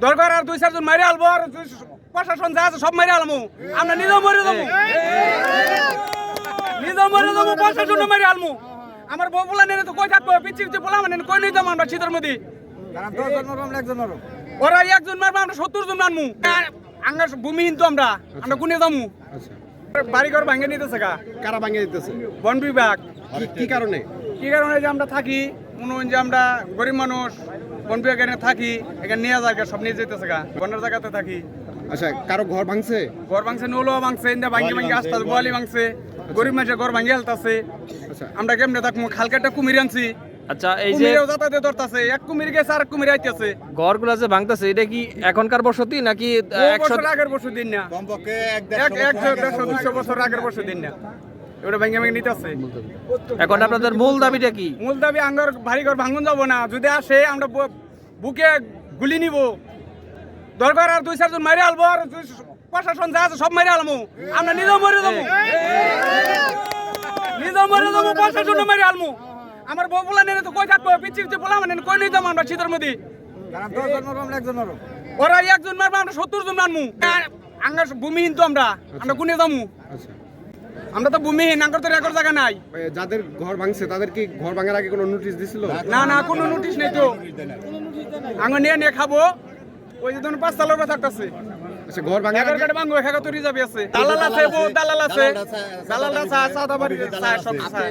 দরকার আর দুই চারজন মারি আলবো আর প্রশাসন যা আছে সব মারি আলমু। আমরা নিজেও মরে যাব। নিজেও মরে যাব প্রশাসন মারি আলমু। আমার বউ বলা নেই তো কই থাকব? পিছিয়ে যে বলা মানে কই যাব আমরা শীতের মধ্যে? ওরা একজন মারবো আমরা সত্তর জন আর আমরা ভূমিহীন তো আমরা আমরা গুনে যাব। আচ্ছা। বাড়ি ঘর ভাঙে নিতেছে গা। কারা ভাঙিয়ে দিতেছে? বন বিভাগ। কি- কি কারণে? কি কারণে যে আমরা থাকি? মনে হয় যে আমরা গরিব মানুষ। বন বিভাগ এখানে থাকি এখানে নিয়ে যায় সব নিয়ে যেতেছে গা। বনের জায়গাতে থাকি। আচ্ছা কারও ঘর ভাঙছে? ঘর ভাঙছে নৌলো ভাঙছে ইন্দা ভাঙ্গি ভাঙ্গি আসতে বোয়ালি ভাঙছে। গরিব মানুষের ঘর ভাঙ্গি হেলতাছে আচ্ছা। আমরা কেমনে থাকব? খালকাটা কুমির আনছি। আচ্ছা এই যে যাতায়াতে ধরতাছে। এক কুমির গেছে আর কুমির আইতেছে। ঘরগুলা যে ভাঙতেছে এটা কি এখনকার বসতি নাকি আহ, ও একশো বছর আগের বছর দিন না। কমপক্ষে এক এক একশো দেড়শো দুশো বছর আগের বছর দিন না। ওটা ভেঙে ভেঙে নিতেছে। এখন আপনাদের মূল দাবিটা কি? মূল দাবি আঙ্গর ভারী ঘর ভাঙন যাব না। যদি আসে আমরা বুকে গুলি নিব। দরকার আর দুই চারজন মারি আলবো আর প্রশাসন যা আছে সব মারি আলমু। আমরা নিজেও মরে যাব। নিজেও মরে যাব প্রশাসন মারি আলমু। আমার বউ বলা নেই তো কই থাকব? পিছিয়ে যে বলা মানে কই নিয়ে যাব আমরা শীতের মধ্যে? ওরা একজন মারবো আমরা সত্তর জন মারমু আর আমরা ভূমিহীন তো আমরা আমরা কোনে যাব। আচ্ছা। আমরা তো ভূমিহীন আঙ্গর তো রেকর্ড জায়গা নাই। যাদের ঘর ভাঙছে তাদের কি ঘর ভাঙার আগে কোনো নোটিশ দিছিল? না না কোনো নোটিশ নেই তো। আঙুর নিয়ে নিয়ে খাব। ওই যে ধরুন পাঁচ তালের কথা থাকতেছে। আচ্ছা ঘর ভাঙার আগে ভাঙবো এগারো তো রিজার্ভ আছে। দালাল আছে দালাল আছে দালাল আছে সাদা বাড়ি সব আছে।